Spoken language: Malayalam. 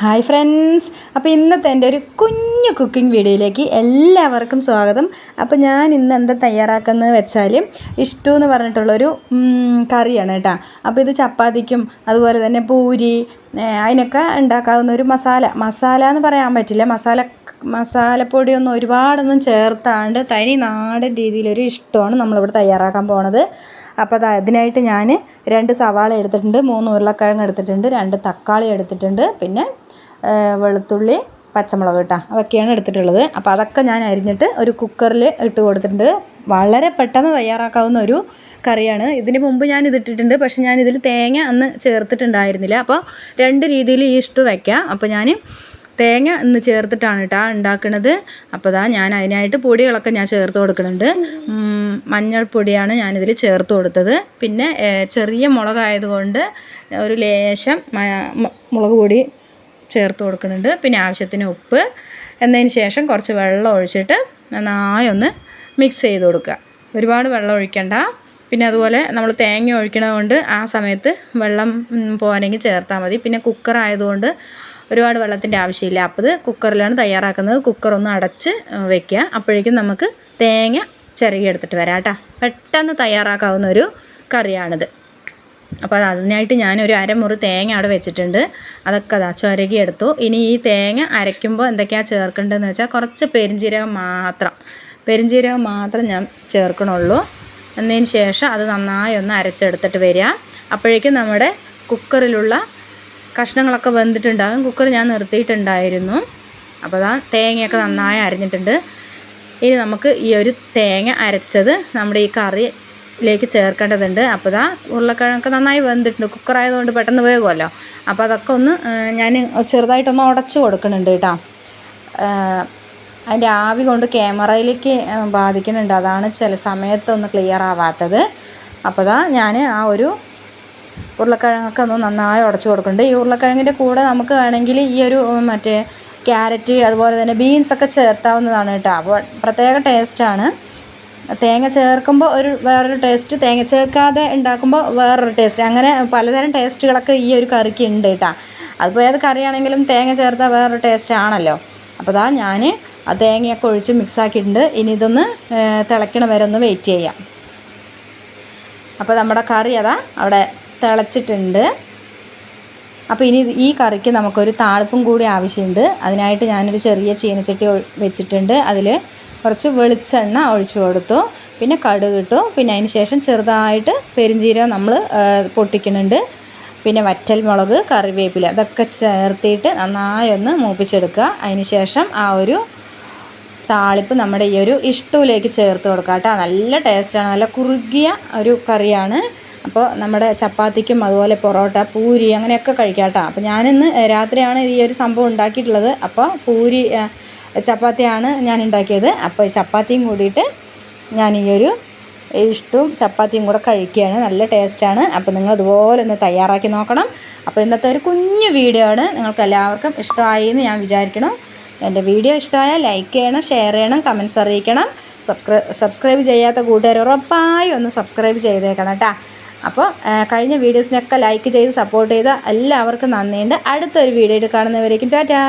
Hi friends. അപ്പോൾ ഇന്നത്തെ എന്റെ ഒരു കുഞ്ഞു കുക്കിംഗ് വീഡിയോയിലേക്ക് എല്ലാവർക്കും സ്വാഗതം. അപ്പോൾ ഞാൻ ഇന്ന് എന്താ തയ്യാറാക്കുന്നത് വെച്ചാൽ ഇഷ്ടു എന്ന് പറഞ്ഞിട്ടുള്ളൊരു കറിയാണ് കേട്ടോ. അപ്പോൾ ഇത് ചപ്പാത്തിക്കും അതുപോലെ തന്നെ പൂരി അതിനൊക്കെ ഉണ്ടാക്കാവുന്ന ഒരു മസാല. മസാല എന്ന് പറയാൻ പറ്റില്ല. മസാല മസാലപ്പൊടിയൊന്നും ഒരുപാടൊന്നും ചേർത്താണ്ട് തനി നാടൻ രീതിയിലൊരു ഇഷ്ടമാണ് നമ്മളിവിടെ തയ്യാറാക്കാൻ പോണത്. അപ്പോൾ അത് അതിനായിട്ട് ഞാൻ രണ്ട് സവാള എടുത്തിട്ടുണ്ട്. മൂന്ന് ഉരുളക്കിഴങ്ങ് എടുത്തിട്ടുണ്ട്. രണ്ട് തക്കാളി എടുത്തിട്ടുണ്ട്. പിന്നെ വെളുത്തുള്ളി പച്ചമുളക് കേട്ടോ അതൊക്കെയാണ് എടുത്തിട്ടുള്ളത്. അപ്പോൾ അതൊക്കെ ഞാൻ അരിഞ്ഞിട്ട് ഒരു കുക്കറിൽ ഇട്ട് കൊടുത്തിട്ടുണ്ട്. വളരെ പെട്ടെന്ന് തയ്യാറാക്കാവുന്ന ഒരു കറിയാണ്. ഇതിന് മുമ്പ് ഞാൻ ഇതിട്ടിട്ടുണ്ട് പക്ഷേ ഞാൻ ഇതിൽ തേങ്ങ അന്ന് ചേർത്തിട്ടുണ്ടായിരുന്നില്ല. അപ്പോൾ രണ്ട് രീതിയിൽ ഈ ഇഷ്ടം വയ്ക്കാം അപ്പോൾ ഞാൻ തേങ്ങ ഇന്ന് ചേർത്തിട്ടാണ് കേട്ടോ ഉണ്ടാക്കുന്നത് അപ്പോൾ ദാ ഞാൻ അതിനായിട്ട് പൊടികളൊക്കെ ഞാൻ ചേർത്ത് കൊടുക്കുന്നുണ്ട്. മഞ്ഞൾപ്പൊടിയാണ് ഞാനിതിൽ ചേർത്ത് കൊടുത്തത്. പിന്നെ ചെറിയ മുളകായതുകൊണ്ട് ഒരു ലേശം മുളക് പൊടി ചേർത്ത് കൊടുക്കുന്നുണ്ട്. പിന്നെ ആവശ്യത്തിന് ഉപ്പ്. എന്നതിന് ശേഷം കുറച്ച് വെള്ളം ഒഴിച്ചിട്ട് നന്നായി ഒന്ന് മിക്സ് ചെയ്ത് കൊടുക്കുക. ഒരുപാട് വെള്ളം ഒഴിക്കണ്ട. പിന്നെ അതുപോലെ നമ്മൾ തേങ്ങ ഒഴിക്കണതുകൊണ്ട് ആ സമയത്ത് വെള്ളം പോകാനെങ്കിൽ ചേർത്താൽ മതി. പിന്നെ കുക്കർ ആയതുകൊണ്ട് ഒരുപാട് വെള്ളത്തിന്റെ ആവശ്യമില്ല. അപ്പോൾ ഇത് കുക്കറിലാണ് തയ്യാറാക്കുന്നത്. കുക്കറൊന്ന് അടച്ച് വെക്കുക. അപ്പോഴേക്കും നമുക്ക് തേങ്ങ ചിരകി എടുത്തിട്ട് വരാം കേട്ടോ. പെട്ടെന്ന് തയ്യാറാക്കാവുന്ന ഒരു കറിയാണിത്. അപ്പോൾ അതിനായിട്ട് ഞാനൊരു അരമുറി തേങ്ങ അവിടെ വെച്ചിട്ടുണ്ട്. അതൊക്കെ അതാ ചുരകി എടുത്തു ഇനി ഈ തേങ്ങ അരയ്ക്കുമ്പോൾ എന്തൊക്കെയാണ് ചേർക്കേണ്ടതെന്ന് വെച്ചാൽ കുറച്ച് പെരിഞ്ജീരകം മാത്രം. പെരിഞ്ജീരകം മാത്രം ഞാൻ ചേർക്കണുള്ളൂ. എന്നതിന് ശേഷം അത് നന്നായി ഒന്ന് അരച്ചെടുത്തിട്ട് വരിക. അപ്പോഴേക്കും നമ്മുടെ കുക്കറിലുള്ള കഷ്ണങ്ങളൊക്കെ വെന്തിട്ടുണ്ടാകും. കുക്കർ ഞാൻ നിർത്തിയിട്ടുണ്ടായിരുന്നു. അപ്പോൾ അതാ തേങ്ങയൊക്കെ നന്നായി അരഞ്ഞിട്ടുണ്ട്. ഇനി നമുക്ക് ഈ ഒരു തേങ്ങ അരച്ചത് നമ്മുടെ ഈ കറിയിലേക്ക് ചേർക്കേണ്ടതുണ്ട്. അപ്പോൾ ഇതാ ഉരുളക്കിഴങ്ങൊക്കെ നന്നായി വെന്തിട്ടുണ്ട്. കുക്കറായതുകൊണ്ട് പെട്ടെന്ന് വേകുമല്ലോ അപ്പോൾ അതൊക്കെ ഒന്ന് ഞാൻ ചെറുതായിട്ടൊന്ന് ഉടച്ച് കൊടുക്കുന്നുണ്ട് കേട്ടോ. അതിന്റെ ആവി കൊണ്ട് ക്യാമറയിലേക്ക് ബാധിക്കുന്നുണ്ട്. അതാണ് ചില സമയത്തൊന്ന് ക്ലിയർ ആവാത്തത്. അപ്പോൾ ഇതാ ഞാൻ ആ ഒരു ഉരുളക്കിഴങ്ങൊക്കെ ഒന്ന് നന്നായി ഉടച്ച് കൊടുക്കുന്നുണ്ട്. ഈ ഉരുളക്കിഴങ്ങിന്റെ കൂടെ നമുക്ക് വേണമെങ്കിൽ ഈ ഒരു മറ്റേ ക്യാരറ്റ് അതുപോലെ തന്നെ ബീൻസൊക്കെ ചേർത്താവുന്നതാണ് കേട്ടോ. അപ്പോൾ പ്രത്യേക ടേസ്റ്റാണ് തേങ്ങ ചേർക്കുമ്പോൾ ഒരു വേറൊരു ടേസ്റ്റ് തേങ്ങ ചേർക്കാതെ ഉണ്ടാക്കുമ്പോൾ വേറൊരു ടേസ്റ്റ് അങ്ങനെ പലതരം ടേസ്റ്റുകളൊക്കെ ഈ ഒരു കറിക്ക് ഉണ്ട് കേട്ടോ അതിപ്പോൾ ഏത് കറിയാണെങ്കിലും തേങ്ങ ചേർത്താൽ വേറൊരു ടേസ്റ്റ് ആണല്ലോ. അപ്പോൾ അതാ ഞാൻ ആ തേങ്ങയൊക്കെ ഒഴിച്ച് മിക്സാക്കിയിട്ടുണ്ട് ഇനി ഇതൊന്ന് തിളയ്ക്കണ വരെ ഒന്ന് വെയിറ്റ് ചെയ്യാം. അപ്പോൾ നമ്മുടെ കറി അതാ അവിടെ തിളച്ചിട്ടുണ്ട്. അപ്പോൾ ഇനി ഈ കറിക്ക് നമുക്കൊരു താളിപ്പും കൂടി ആവശ്യമുണ്ട്. അതിനായിട്ട് ഞാനൊരു ചെറിയ ചീനച്ചട്ടി വെച്ചിട്ടുണ്ട്. അതിൽ കുറച്ച് വെളിച്ചെണ്ണ ഒഴിച്ചു കൊടുത്തു. പിന്നെ കടുക് ഇട്ടു. പിന്നെ അതിന് ശേഷം ചെറുതായിട്ട് പെരിഞ്ചീരകം നമ്മൾ പൊട്ടിക്കുന്നുണ്ട്. പിന്നെ വറ്റൽ മുളക് കറിവേപ്പില അതൊക്കെ ചേർത്തിട്ട് നന്നായി ഒന്ന് മൂപ്പിച്ചെടുക്കുക. അതിന് ശേഷം ആ ഒരു താളിപ്പ് നമ്മുടെ ഈ ഒരു ഇഷ്ടവിലേക്ക് ചേർത്ത് കൊടുക്കുക കേട്ടോ. നല്ല ടേസ്റ്റാണ് നല്ല കുറുകിയ ഒരു കറിയാണ്. അപ്പോൾ നമ്മുടെ ചപ്പാത്തിക്കും അതുപോലെ പൊറോട്ട പൂരി അങ്ങനെയൊക്കെ കഴിക്കാം കേട്ടോ. അപ്പോൾ ഞാനിന്ന് രാത്രിയാണ് ഈ ഒരു സംഭവം ഉണ്ടാക്കിയിട്ടുള്ളത്. അപ്പോൾ പൂരി ചപ്പാത്തിയാണ് ഞാൻ ഉണ്ടാക്കിയത്. അപ്പോൾ ചപ്പാത്തിയും കൂടിയിട്ട് ഞാൻ ഈ ഒരു ഇഷ്ടവും ചപ്പാത്തിയും കൂടെ കഴിക്കുകയാണ്. നല്ല ടേസ്റ്റാണ് അപ്പോൾ നിങ്ങൾ ഇതുപോലെ ഒന്ന് തയ്യാറാക്കി നോക്കണം. അപ്പോൾ ഇന്നത്തെ ഒരു കുഞ്ഞു വീഡിയോ ആണ്. നിങ്ങൾക്ക് എല്ലാവർക്കും ഇഷ്ടമായി എന്ന് ഞാൻ വിചാരിക്കണം എന്റെ വീഡിയോ ഇഷ്ടമായാൽ ലൈക്ക് ചെയ്യണം ഷെയർ ചെയ്യണം കമൻസ് അറിയിക്കണം. സബ്സ്ക്രൈ സബ്സ്ക്രൈബ് ചെയ്യാത്ത കൂട്ടുകാർ ഉറപ്പായും ഒന്ന് സബ്സ്ക്രൈബ് ചെയ്തേക്കണം കേട്ടോ. അപ്പോൾ കഴിഞ്ഞ വീഡിയോസിനൊക്കെ ലൈക്ക് ചെയ്ത് സപ്പോർട്ട് ചെയ്ത എല്ലാവർക്കും നന്ദിയുണ്ട്. അടുത്തൊരു വീഡിയോയിൽ കാണുന്നവരേക്കും ടാറ്റാ.